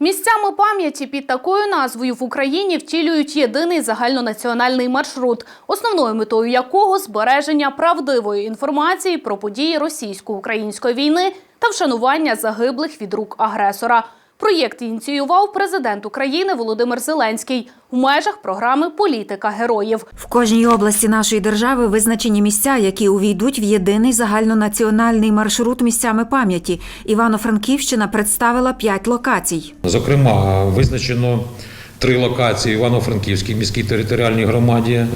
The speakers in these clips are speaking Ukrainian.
Місцями пам'яті під такою назвою в Україні втілюють єдиний загальнонаціональний маршрут, основною метою якого збереження правдивої інформації про події російсько-української війни та вшанування загиблих від рук агресора. Проєкт ініціював президент України Володимир Зеленський у межах програми Політика героїв. В кожній області нашої держави визначені місця, які увійдуть в єдиний загальнонаціональний маршрут місцями пам'яті. Івано-Франківщина представила п'ять локацій. Зокрема, визначено три локації Івано-Франківській міській територіальній громаді е,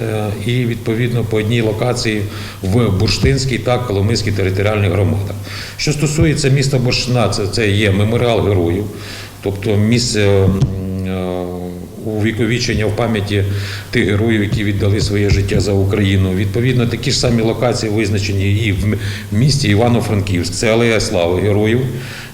і відповідно по одній локації в Бурштинській та Коломийській територіальних громадах. Що стосується міста Бурштина, це, це є меморіал героїв, тобто місце. Увіковічення в пам'яті тих героїв, які віддали своє життя за Україну. Відповідно, такі ж самі локації визначені і в місті Івано-Франківськ. Це Алея Слави героїв,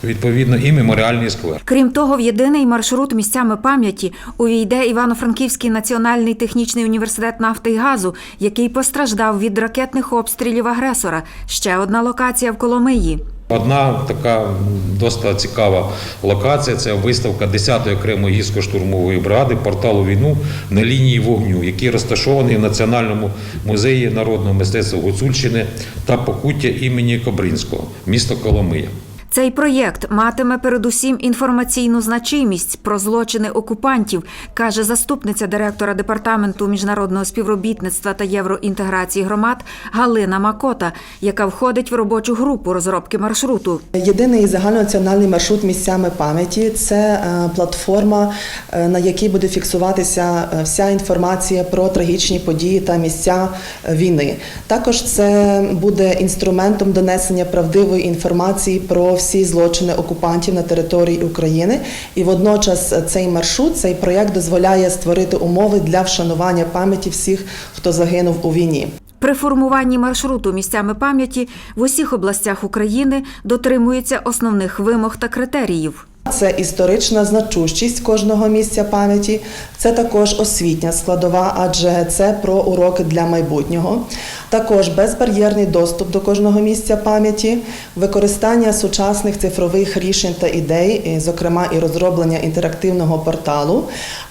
відповідно, і меморіальний сквер. Крім того, в єдиний маршрут місцями пам'яті увійде Івано-Франківський національний технічний університет нафти і газу, який постраждав від ракетних обстрілів агресора. Ще одна локація в Коломиї. Одна така досить цікава локація це виставка 10-ї окремої гірсько-штурмової бригади порталу війну на лінії вогню, який розташований в Національному музеї народного мистецтва Гуцульщини та Покуття імені Кобринського, місто Коломия. Цей проєкт матиме передусім інформаційну значимість про злочини окупантів, каже заступниця директора департаменту міжнародного співробітництва та євроінтеграції громад Галина Макота, яка входить в робочу групу розробки маршруту. Єдиний загальнонаціональний маршрут місцями пам'яті це е, платформа, е, на якій буде фіксуватися е, вся інформація про трагічні події та місця війни. Також це буде інструментом донесення правдивої інформації про всі злочини окупантів на території України. І водночас е, цей маршрут, цей проєкт дозволяє створити умови для вшанування пам'яті всіх, хто загинув у війні. При формуванні маршруту місцями пам'яті в усіх областях України дотримуються основних вимог та критеріїв. Це історична значущість кожного місця пам'яті, це також освітня складова, адже це про уроки для майбутнього. Також безбар'єрний доступ до кожного місця пам'яті, використання сучасних цифрових рішень та ідей, зокрема і розроблення інтерактивного порталу,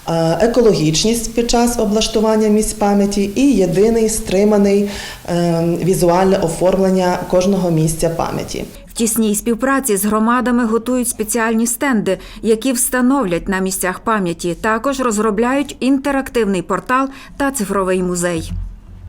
е, екологічність під час облаштування місць пам'яті і єдиний стриманий е, візуальне оформлення кожного місця пам'яті. Тісній співпраці з громадами готують спеціальні стенди, які встановлять на місцях пам'яті. Також розробляють інтерактивний портал та цифровий музей.